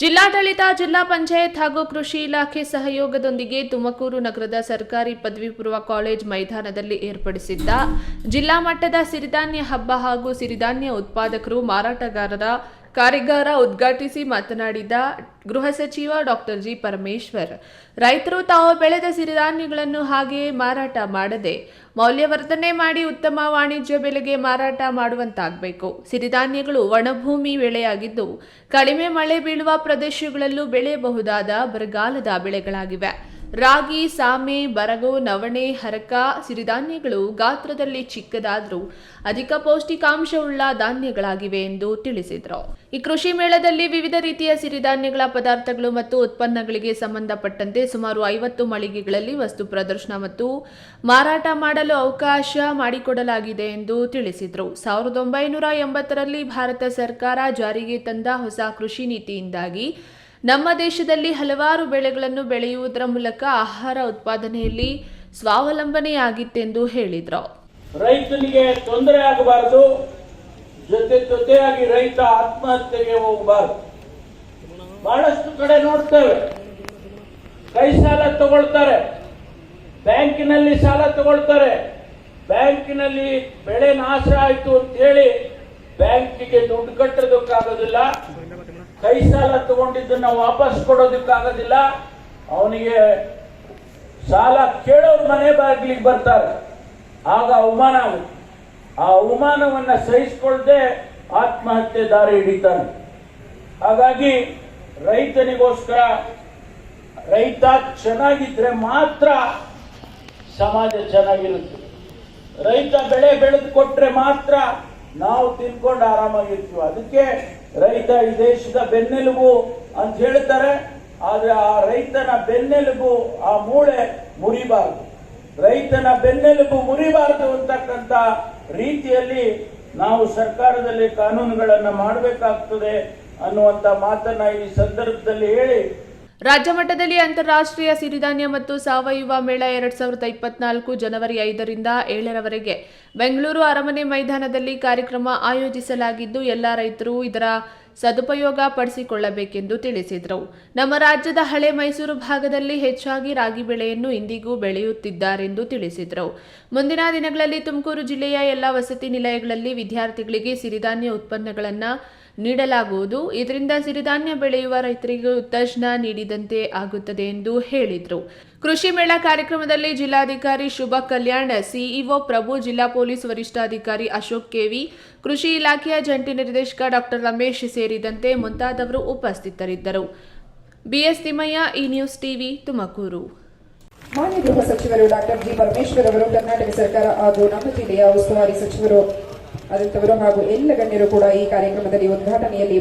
ಜಿಲ್ಲಾಡಳಿತ, ಜಿಲ್ಲಾ ಪಂಚಾಯತ್ ಹಾಗೂ ಕೃಷಿ ಇಲಾಖೆ ಸಹಯೋಗದೊಂದಿಗೆ ತುಮಕೂರು ನಗರದ ಸರ್ಕಾರಿ ಪದವಿ ಪೂರ್ವ ಕಾಲೇಜ್ ಮೈದಾನದಲ್ಲಿ ಏರ್ಪಡಿಸಿದ್ದ ಜಿಲ್ಲಾ ಮಟ್ಟದ ಸಿರಿಧಾನ್ಯ ಹಬ್ಬ ಹಾಗೂ ಸಿರಿಧಾನ್ಯ ಉತ್ಪಾದಕರು ಮಾರಾಟಗಾರರ ಕಾರ್ಯಾಗಾರ ಉದ್ಘಾಟಿಸಿ ಮಾತನಾಡಿದ ಗೃಹ ಸಚಿವ ಡಾಕ್ಟರ್ ಜಿ ಪರಮೇಶ್ವರ್, ರೈತರು ತಾವು ಬೆಳೆದ ಸಿರಿಧಾನ್ಯಗಳನ್ನು ಹಾಗೆಯೇ ಮಾರಾಟ ಮಾಡದೆ ಮೌಲ್ಯವರ್ಧನೆ ಮಾಡಿ ಉತ್ತಮ ವಾಣಿಜ್ಯ ಬೆಲೆಗೆ ಮಾರಾಟ ಮಾಡುವಂತಾಗಬೇಕು. ಸಿರಿಧಾನ್ಯಗಳು ಒಣಭೂಮಿ ಬೆಳೆಯಾಗಿದ್ದು ಕಡಿಮೆ ಮಳೆ ಬೀಳುವ ಪ್ರದೇಶಗಳಲ್ಲೂ ಬೆಳೆಯಬಹುದಾದ ಬರಗಾಲದ ಬೆಳೆಗಳಾಗಿವೆ. ರಾಗಿ, ಸಾಮೆ, ಬರಗು, ನವಣೆ, ಹರಕ, ಸಿರಿಧಾನ್ಯಗಳು ಗಾತ್ರದಲ್ಲಿ ಚಿಕ್ಕದಾದರೂ ಅಧಿಕ ಪೌಷ್ಟಿಕಾಂಶವುಳ್ಳ ಧಾನ್ಯಗಳಾಗಿವೆ ಎಂದು ತಿಳಿಸಿದರು. ಈ ಕೃಷಿ ಮೇಳದಲ್ಲಿ ವಿವಿಧ ರೀತಿಯ ಸಿರಿಧಾನ್ಯಗಳ ಪದಾರ್ಥಗಳು ಮತ್ತು ಉತ್ಪನ್ನಗಳಿಗೆ ಸಂಬಂಧಪಟ್ಟಂತೆ ಸುಮಾರು ಐವತ್ತು ಮಳಿಗೆಗಳಲ್ಲಿ ವಸ್ತು ಪ್ರದರ್ಶನ ಮತ್ತು ಮಾರಾಟ ಮಾಡಲು ಅವಕಾಶ ಮಾಡಿಕೊಡಲಾಗಿದೆ ಎಂದು ತಿಳಿಸಿದರು. ಸಾವಿರದ ಒಂಬೈನೂರ ಎಂಬತ್ತರಲ್ಲಿ ಭಾರತ ಸರ್ಕಾರ ಜಾರಿಗೆ ತಂದ ಹೊಸ ಕೃಷಿ ನೀತಿಯಿಂದಾಗಿ ನಮ್ಮ ದೇಶದಲ್ಲಿ ಹಲವಾರು ಬೆಳೆಗಳನ್ನು ಬೆಳೆಯುವುದರ ಮೂಲಕ ಆಹಾರ ಉತ್ಪಾದನೆಯಲ್ಲಿ ಸ್ವಾವಲಂಬನೆಯಾಗಿತ್ತೆಂದು ಹೇಳಿದರು. ರೈತನಿಗೆ ತೊಂದರೆ ಆಗಬಾರದು. ಜೊತೆ ಜೊತೆಯಾಗಿ ರೈತ ಆತ್ಮಹತ್ಯೆಗೆ ಹೋಗಬಾರದು. ಬಹಳಷ್ಟು ಕಡೆ ನೋಡ್ತೇವೆ. ಕೈ ಸಾಲ ತಗೊಳ್ತಾರೆ. ಬ್ಯಾಂಕಿನಲ್ಲಿ ಸಾಲ ತಗೊಳ್ತಾರೆ. ಬ್ಯಾಂಕಿನಲ್ಲಿ ಬೆಳೆ ನಾಶ ಆಯ್ತು ಅಂತ ಹೇಳಿ ಬ್ಯಾಂಕಿಗೆ ದುಡ್ಡು ಕಟ್ಟೋದಕ್ಕಾಗೋದಿಲ್ಲ. ಕೈ ಸಾಲ ತಗೊಂಡಿದ್ದನ್ನ ವಾಪಸ್ ಕೊಡೋದಕ್ಕಾಗೋದಿಲ್ಲ. ಅವನಿಗೆ ಸಾಲ ಕೇಳೋರು ಮನೆ ಬಾಗಿಲಿಗೆ ಬರ್ತಾರೆ. ಆಗ ಅವಮಾನ ಆ ಅವಮಾನವನ್ನ ಸಹಿಸಿಕೊಳ್ಳದೆ ಆತ್ಮಹತ್ಯೆ ದಾರಿ ಹಿಡಿತಾನೆ. ಹಾಗಾಗಿ ರೈತನಿಗೋಸ್ಕರ ರೈತ ಚೆನ್ನಾಗಿದ್ರೆ ಮಾತ್ರ ಸಮಾಜ ಚೆನ್ನಾಗಿರುತ್ತೆ. ರೈತ ಬೆಳೆ ಬೆಳೆದು ಕೊಟ್ಟರೆ ಮಾತ್ರ ನಾವು ತಿನ್ಕೊಂಡು ಆರಾಮಾಗಿರ್ತೀವಿ. ಅದಕ್ಕೆ ರೈತ ಈ ದೇಶದ ಬೆನ್ನೆಲುಬು ಅಂತ ಹೇಳ್ತಾರೆ. ಆದ್ರೆ ಆ ರೈತನ ಬೆನ್ನೆಲುಬು, ಆ ಮೂಳೆ ಮುರಿಬಾರದು. ರೈತನ ಬೆನ್ನೆಲುಬು ಮುರಿಬಾರದು ಅಂತಕ್ಕಂಥ ರೀತಿಯಲ್ಲಿ ನಾವು ಸರ್ಕಾರದಲ್ಲಿ ಕಾನೂನುಗಳನ್ನು ಮಾಡಬೇಕಾಗ್ತದೆ ಅನ್ನುವಂಥ ಮಾತನ್ನ ಈ ಸಂದರ್ಭದಲ್ಲಿ ಹೇಳಿ ರಾಜ್ಯ ಮಟ್ಟದಲ್ಲಿ ಅಂತಾರಾಷ್ಟ್ರೀಯ ಸಿರಿಧಾನ್ಯ ಮತ್ತು ಸಾವಯವ ಮೇಳ ಎರಡ್ ಸಾವಿರದ ಇಪ್ಪತ್ನಾಲ್ಕು ಜನವರಿ ಐದರಿಂದ ಏಳರವರೆಗೆ. ಬೆಂಗಳೂರು ಅರಮನೆ ಮೈದಾನದಲ್ಲಿ ಕಾರ್ಯಕ್ರಮ ಆಯೋಜಿಸಲಾಗಿದ್ದು, ಎಲ್ಲ ರೈತರು ಇದರ ಸದುಪಯೋಗ ಪಡಿಸಿಕೊಳ್ಳಬೇಕೆಂದು ತಿಳಿಸಿದರು. ನಮ್ಮ ರಾಜ್ಯದ ಹಳೆ ಮೈಸೂರು ಭಾಗದಲ್ಲಿ ಹೆಚ್ಚಾಗಿ ರಾಗಿ ಬೆಳೆಯನ್ನು ಇಂದಿಗೂ ಬೆಳೆಯುತ್ತಿದ್ದಾರೆಂದು ತಿಳಿಸಿದರು. ಮುಂದಿನ ದಿನಗಳಲ್ಲಿ ತುಮಕೂರು ಜಿಲ್ಲೆಯ ಎಲ್ಲ ವಸತಿ ನಿಲಯಗಳಲ್ಲಿ ವಿದ್ಯಾರ್ಥಿಗಳಿಗೆ ಸಿರಿಧಾನ್ಯ ಉತ್ಪನ್ನಗಳನ್ನು ನೀಡಲಾಗುವುದು. ಇದರಿಂದ ಸಿರಿಧಾನ್ಯ ಬೆಳೆಯುವ ರೈತರಿಗೆ ಉತ್ತೇಜನ ನೀಡಿದಂತೆ ಆಗುತ್ತದೆ ಎಂದು ಹೇಳಿದರು. ಕೃಷಿ ಮೇಳ ಕಾರ್ಯಕ್ರಮದಲ್ಲಿ ಜಿಲ್ಲಾಧಿಕಾರಿ ಶುಭ ಕಲ್ಯಾಣ್, ಸಿಇಒ ಪ್ರಭು, ಜಿಲ್ಲಾ ಪೊಲೀಸ್ ವರಿಷ್ಠಾಧಿಕಾರಿ ಅಶೋಕ್ ಕೆವಿ, ಕೃಷಿ ಇಲಾಖೆಯ ಜಂಟಿ ನಿರ್ದೇಶಕ ಡಾಕ್ಟರ್ ರಮೇಶ್ ಸೇರಿದಂತೆ ಮುಂತಾದವರು ಉಪಸ್ಥಿತರಿದ್ದರು. ಬಿಎಸ್ ತಿಮ್ಮಯ್ಯ ಈ ನ್ಯೂಸ್ ಟಿವಿ, ತುಮಕೂರು. ಮಾನ್ಯ ಗೃಹ ಸಚಿವರು ಡಾಕ್ಟರ್ ಜಿ ಪರಮೇಶ್ವರ್ ಅವರು, ಕರ್ನಾಟಕ ಸರ್ಕಾರ ಹಾಗೂ ನಮ್ಮ ಜಿಲ್ಲೆಯ ಉಸ್ತುವಾರಿ ಸಚಿವರು ಆದಂತವರು ಹಾಗೂ ಎಲ್ಲ ಗಣ್ಯರು ಕೂಡ ಈ ಕಾರ್ಯಕ್ರಮದಲ್ಲಿ ಉದ್ಘಾಟನೆಯಲ್ಲಿ